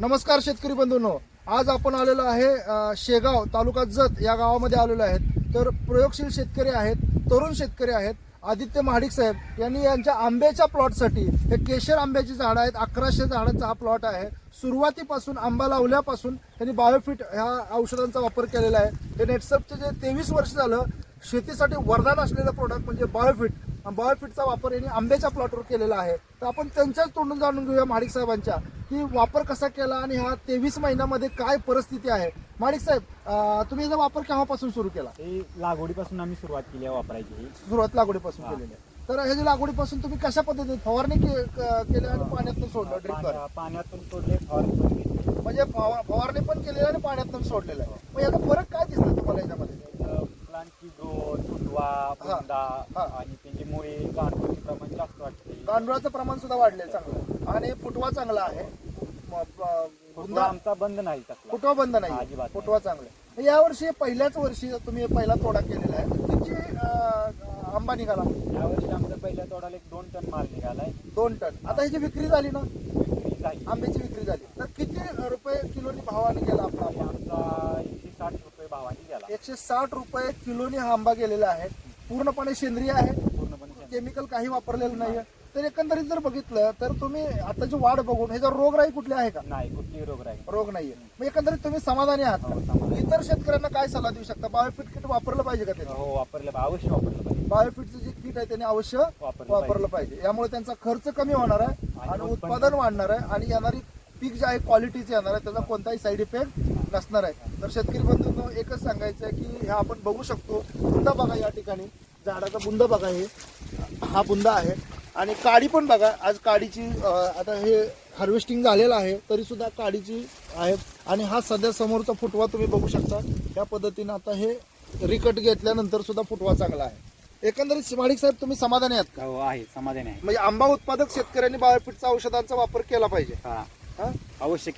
नमस्कार शेतकरी बंधूंनो. आज आपण आलेलो आहे शेगाव तालुका जत या गावामध्ये आलेलो आहेत. तर प्रयोगशील शेतकरी आहेत तरुण शेतकरी आहेत आदित्य महाडिक साहेब यांनी यांच्या आंब्याच्या प्लॉटसाठी हे केशर आंब्याची झाडं आहेत अकराशे झाडांचा हा प्लॉट आहे. सुरुवातीपासून आंबा लावल्यापासून त्यांनी बायोफिट ह्या औषधांचा वापर केलेला आहे. हे नेटसपचे जे तेवीस वर्ष झालं शेतीसाठी वरदान असलेलं प्रोडक्ट म्हणजे बायोफिट. बायोफिटचा वापर यांनी आंब्याच्या प्लॉटवर केलेला आहे तर आपण त्यांच्याच तोंडून जाणून घेऊया माडिक साहेबांच्या की वापर कसा केला आणि हा तेवीस महिन्यामध्ये काय परिस्थिती आहे माडिक साहेब तुम्ही याचा वापर केव्हापासून सुरू केला हे लागवडीपासून आम्ही सुरुवात केली आहे वापरायची. सुरुवात लागवडीपासून. केलेली आहे तर ह्याची लागवडीपासून तुम्ही कशा पद्धतीने फवारणी केली आणि पाण्यातून सोडलं ड्रिपद्वारे पाण्यातून सोडले फवारणी. म्हणजे फवा- फवारणी पण केलेली आणि पाण्यातून सोडलेलं आहे मग याचा फरक काय दिसला तुम्हाला याच्यामध्ये प्लांटची ग्रोथ हा. आणि मुळे गांडूळचे प्रमाण जास्त वाटते गांडुळाचं प्रमाण सुद्धा वाढले चांगलं. आणि फुटवा चांगला आहे. म- प- फुटवा बुंदा आमचा बंद नाही तसला. फुटवा बंद नाही. अजिबात नाही. फुटवा चांगला आहे. या वर्षी पहिल्याच वर्षी तुम्ही पहिला तोडा केलेला आहे किती अं, आंबा निघाला यावर्षी आमचा पहिल्या तोडाला एक दोन टन माल निघालाय. दोन टन. आता ह्याची विक्री झाली ना? विक्री झाली. आंब्याची विक्री झाली. तर किती रुपये किलोनी भावाने गेला आपला आंबा? आमचा एकशे साठ रुपये भावाने गेला. एकशे साठ रुपये किलोनी हा आंबा गेलेला आहे. पूर्णपणे सेंद्रिय आहे. केमिकल काही वापरलेलं नाहीये. तर एकंदरीत जर बघितलं तर तुम्ही आताची वाढ बघून ह्याचा रोगराई कुठली आहे का? नाही कुठलीही रोग राहील रोग नाहीये. मग एकंदरीत तुम्ही समाधानी आहात हो, समाधानी. इतर शेतकऱ्यांना काय सल्ला देऊ शकता? बायोफिट किट वापरलं पाहिजे का त्याचं हो वापरलं पाहिजे. अवश्य वापरलं पाहिजे. बायोफिटचं जे किट आहे त्याने अवश्य वापरलं वापरलं पाहिजे. यामुळे त्यांचा खर्च कमी होणार आहे आणि आणि उत्पन्न- उत्पादन वाढणार आहे आणि येणारी पीक जे आहे क्वालिटीचे येणार आहे त्याचा कोणताही साईड इफेक्ट नसणार आहे. तर शेतकरी बंधूंनो एकच सांगायचं आहे की हे आपण बघू शकतो. बुंदा बघा या ठिकाणी. झाडाचा बुंदा बघा हे. हा बुंदा आहे. आणि काडी पण बघा आज काडीची आता हे हार्वेस्टिंग झालेलं आहे तरी सुद्धा काडीची आहे. आणि हा सध्या समोरचा फुटवा तुम्ही बघू शकता. या पद्धतीनं आता हे रिकट घेतल्यानंतर सुद्धा फुटवा चांगला आहे. एकंदरीत माडिक साहेब तुम्ही समाधानी आहात का? हो आहे. समाधानी आहे. म्हणजे आंबा उत्पादक शेतकऱ्यांनी बायोपिटचा औषधांचा वापर केला पाहिजे. हा. हा? अवश्य